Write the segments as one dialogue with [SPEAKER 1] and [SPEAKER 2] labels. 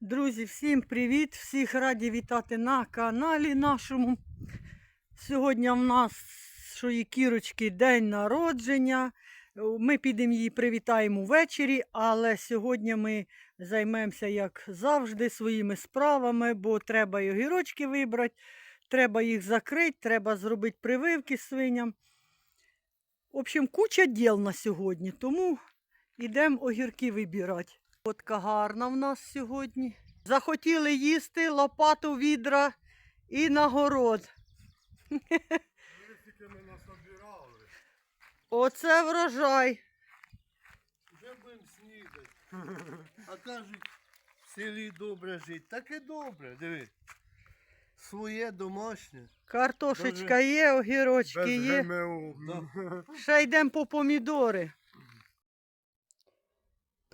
[SPEAKER 1] Друзі, всім привіт! Всіх раді вітати на каналі нашому. Сьогодні в нас шої кірочки день народження. Ми підемо її привітаємо ввечері, але сьогодні ми займемося, як завжди, своїми справами, бо треба огірочки вибрати, треба їх закрити, треба зробити прививки свиням. В общем, куча діл на сьогодні, тому йдемо огірки вибирати. Фотка гарна в нас сьогодні. Захотіли їсти лопату відра і на город.
[SPEAKER 2] Листики ми.
[SPEAKER 1] Оце врожай.
[SPEAKER 2] Вже будемо снідати. А кажуть, в селі добре жити. Так і добре, диви. Своє домашнє.
[SPEAKER 1] Картошечка є, огірочки є.
[SPEAKER 2] ГМО.
[SPEAKER 1] Ще йдемо по помідори.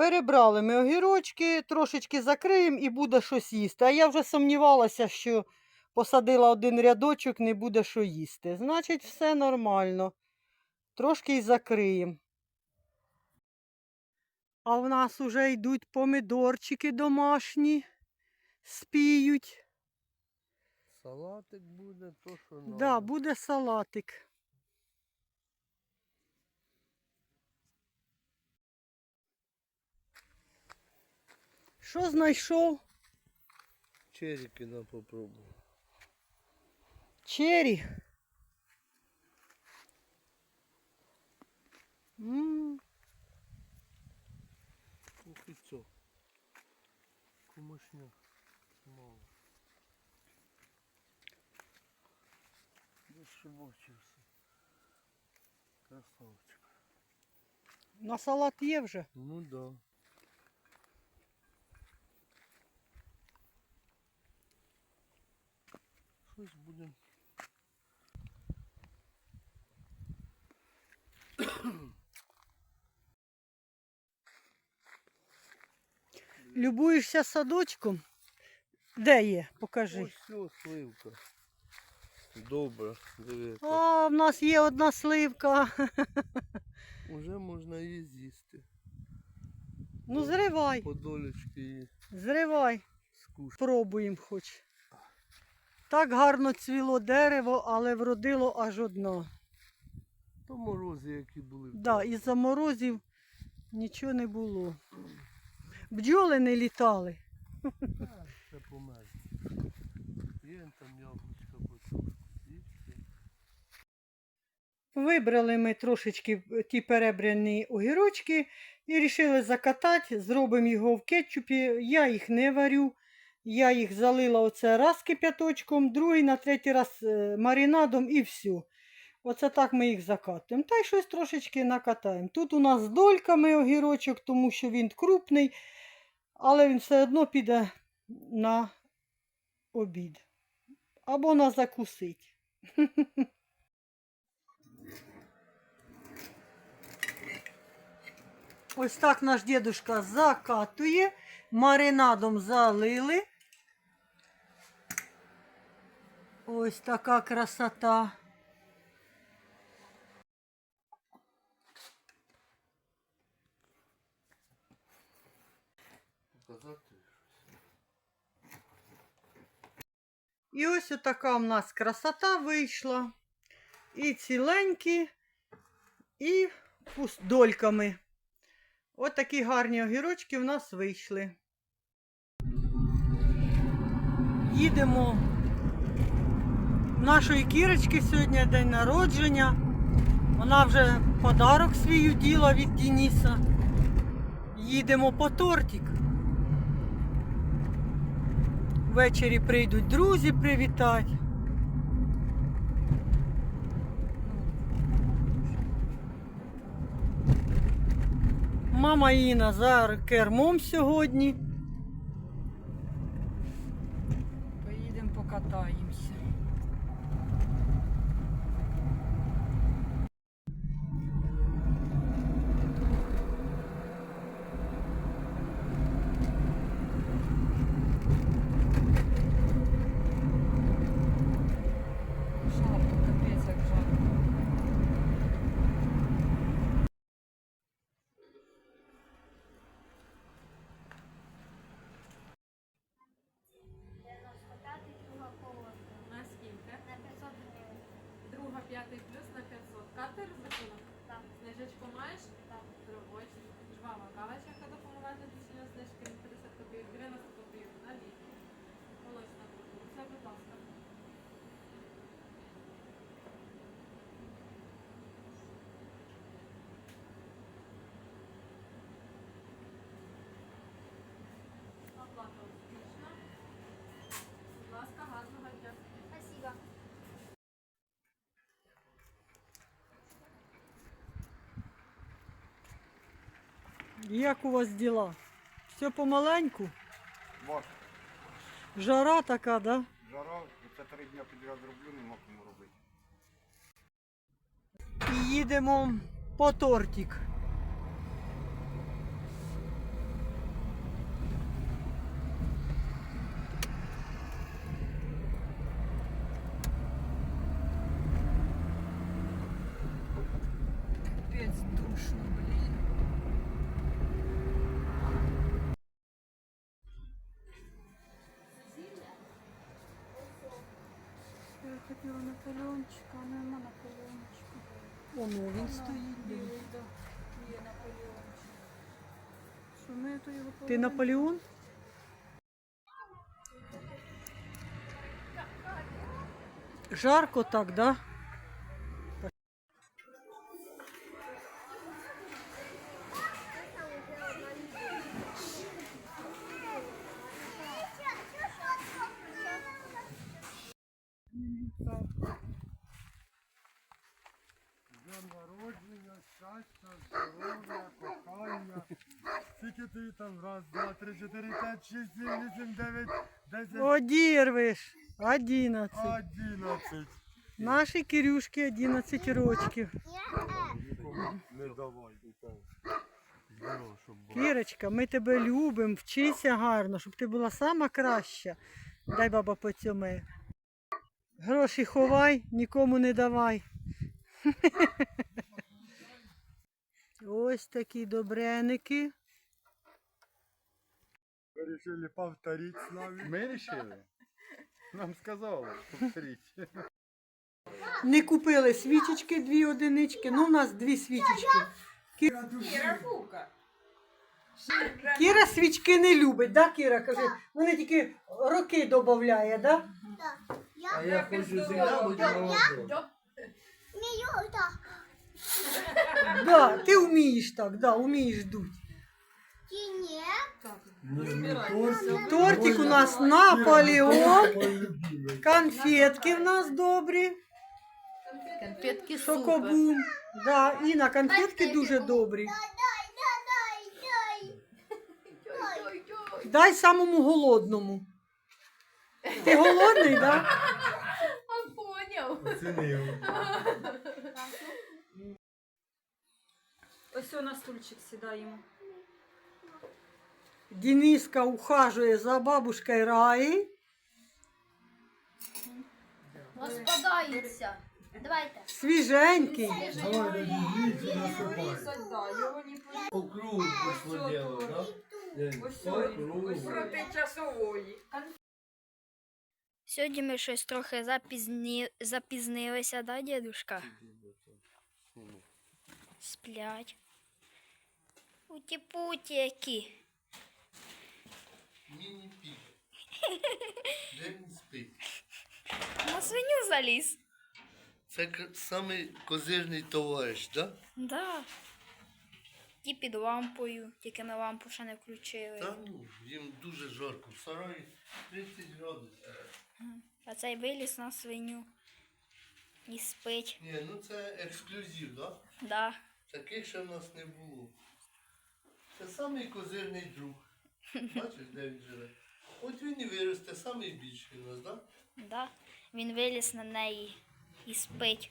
[SPEAKER 1] Перебрали ми огірочки, трошечки закриємо і буде щось їсти. А я вже сумнівалася, що посадила один рядочок, не буде що їсти. Значить, все нормально. Трошки й закриємо. А в нас уже йдуть помідорчики домашні, спіють.
[SPEAKER 2] Салатик буде, то що.
[SPEAKER 1] Да, буде салатик. Що знайшов?
[SPEAKER 2] Черіки нам попробуємо.
[SPEAKER 1] Чері. М,
[SPEAKER 2] Ух і це. Комашня. Мало. Десь шибочився. Красавчик.
[SPEAKER 1] На салат є вже.
[SPEAKER 2] Ну да. Щось будемо.
[SPEAKER 1] Любуєшся садочком? Де є? Покажи.
[SPEAKER 2] Ось сливка. Добре, диви.
[SPEAKER 1] А, в нас є одна сливка.
[SPEAKER 2] Уже можна її з'їсти.
[SPEAKER 1] Ну, зривай,
[SPEAKER 2] Подолечки її
[SPEAKER 1] зривай.
[SPEAKER 2] скушати.
[SPEAKER 1] Пробуємо хоч. Так гарно цвіло дерево, але вродило аж одна.
[SPEAKER 2] То морози, які були. в
[SPEAKER 1] Да, із-за морозів нічого не було. Бджоли не літали.
[SPEAKER 2] Ще помер. Є там яблучка потрошку.
[SPEAKER 1] Вибрали ми трошечки ті перебрані огірочки і вирішили закатати, зробимо його в кетчупі. Я їх не варю. Я їх залила оце раз кип'яточком, другий на третій раз е, маринадом і все. Оце так ми їх закатуємо. Та й щось трошечки накатаємо. Тут у нас з дольками огірочок, тому що він крупний, але він все одно піде на обід. Або на закусить. Ось так наш дідушка закатує, маринадом залили. Ось така красота. І ось така в нас красота вийшла. І ціленькі, і дольками. Ось такі гарні огірочки в нас вийшли. Їдемо. Нашої кірочки сьогодні день народження. Вона вже подарок свій уділа від Дениса. Їдемо по тортик. Ввечері прийдуть друзі привітати. Мама Іна за кермом сьогодні. п'ятий плюс
[SPEAKER 3] на 500. Карти розрахунок?
[SPEAKER 4] Так.
[SPEAKER 5] Знижечку маєш?
[SPEAKER 4] Так.
[SPEAKER 5] Робочий. Жвава кавачка допомога для знижки 50 копійок, 90 копійок на літ. Волосся на Все, будь ласка.
[SPEAKER 1] Як у вас діла? Все помаленьку?
[SPEAKER 6] Ваш
[SPEAKER 1] Жара така, да?
[SPEAKER 6] жара, це три дня підряд роблю, нема кому робити.
[SPEAKER 1] І їдемо по тортик.
[SPEAKER 3] Капець душно, Наполеончика, нема Наполеончика.
[SPEAKER 1] Воно він стоїть.
[SPEAKER 3] Білий, да. Є Наполеончик. Що ми то його
[SPEAKER 1] Ти
[SPEAKER 3] повернемо?
[SPEAKER 1] Наполеон? Жарко так, да?
[SPEAKER 6] Днем народження, щастя, здоров'я, кохання. Скільки ти там? Раз, два, три, чотири, п'ять, шість, сім, вісім, дев'ять, десять,
[SPEAKER 1] Одірвиш. Одинадцять.
[SPEAKER 6] одинадцять.
[SPEAKER 1] Наші Кирюшки 11 рочків.
[SPEAKER 6] Нікому не давай. Здорово, щоб було.
[SPEAKER 1] Кірочка, ми тебе любимо, вчися гарно, щоб ти була сама краща. Дай баба поцьомає. Гроші ховай, нікому не давай. Ось такі добреники.
[SPEAKER 6] Ви вирішили повторити з нами? Ми вирішили? Нам сказали, повторіть.
[SPEAKER 1] Не купили свічечки, дві одинички. Ну, у нас дві свічечки. Кіра, Кіра свічки не любить, да, Кіра? Каже, вони тільки роки додає, да?
[SPEAKER 2] А я хочу завжди бути молодим.
[SPEAKER 1] Да, ти вмієш так, да, вмієш дуть. Тортик. У нас Наполеон, конфетки в нас добрі,
[SPEAKER 3] Конфетки
[SPEAKER 1] шокобум. Да, Інна, конфетки дуже добрі. Дай самому голодному. Ти голодний, да?
[SPEAKER 3] Поняв.
[SPEAKER 6] Оцінив.
[SPEAKER 3] Ось на стульчик сідаємо.
[SPEAKER 1] Дениска ухажує за бабушкою Раї.
[SPEAKER 4] Розпадається. Давайте.
[SPEAKER 1] Свіженький.
[SPEAKER 3] Різать, да, його по-
[SPEAKER 2] кругу пішло діло?
[SPEAKER 3] Ось
[SPEAKER 2] По кругу.
[SPEAKER 3] Проти часової.
[SPEAKER 4] Сьогодні ми щось трохи запізні... запізнилися, да, дідушка? Сплять. Путі-путі які.
[SPEAKER 2] Міні-пік. Де він спить?
[SPEAKER 4] На свиню заліз.
[SPEAKER 2] Це к- самий козирний товариш, да?
[SPEAKER 4] Да. Ті під лампою, тільки ми лампу ще не включили.
[SPEAKER 2] Та ну, їм дуже жарко. В сараї 30 градусів.
[SPEAKER 4] А цей виліз на свиню. І спить.
[SPEAKER 2] Ні, ну це ексклюзив, да?
[SPEAKER 4] Да.
[SPEAKER 2] Таких ще в нас не було. Це самий козирний друг. Бачиш, де він живе? От він і виросте, самий більший у нас, да?
[SPEAKER 4] Да. Він виліз на неї і спить.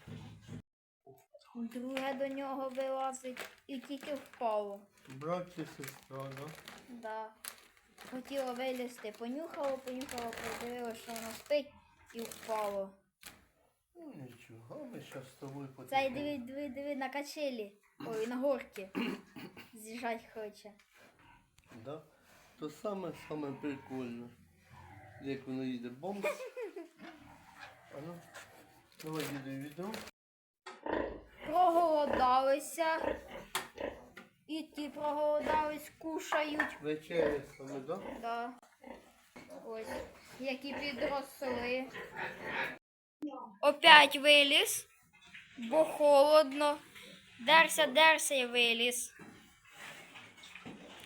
[SPEAKER 4] Друге до нього вилазить і тільки впало.
[SPEAKER 2] Брат чи сестра, да?
[SPEAKER 4] Да. Хотіло вилізти, понюхало, понюхало, подивилося, що воно спить і впало.
[SPEAKER 2] Ну нічого, ми зараз з тобою
[SPEAKER 4] Цей диви, диви, диви на качелі. Ой, на горки. З'їжджать хоче.
[SPEAKER 2] Да? То саме саме прикольно. Як воно їде бомб. А ну, давай їду відро.
[SPEAKER 4] Проголодалися. І ті проголодались, кушають.
[SPEAKER 2] Вечеря саме, да?
[SPEAKER 4] Да. Ось, які підросли. Опять виліз, бо холодно. Дерся, дерся і виліз.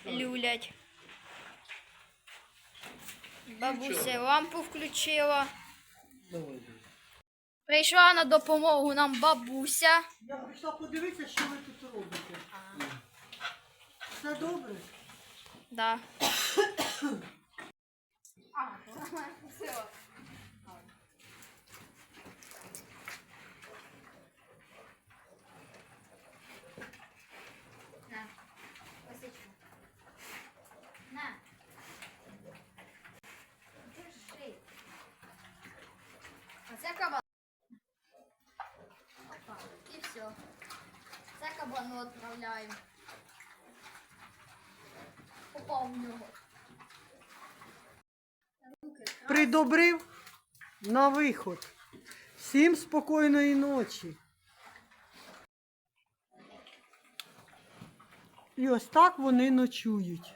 [SPEAKER 4] Люлять. Бабуся лампу включила. Прийшла на допомогу нам бабуся.
[SPEAKER 1] Я прийшла подивитися, що ви тут робите. Все добре?
[SPEAKER 4] Да. А, все. На, посечу. На. Держи. А це кабан. Опа, і все. Це кабану відправляємо. Попав в нього.
[SPEAKER 1] Придобрив на виход. Всім спокійної ночі. І ось так вони ночують.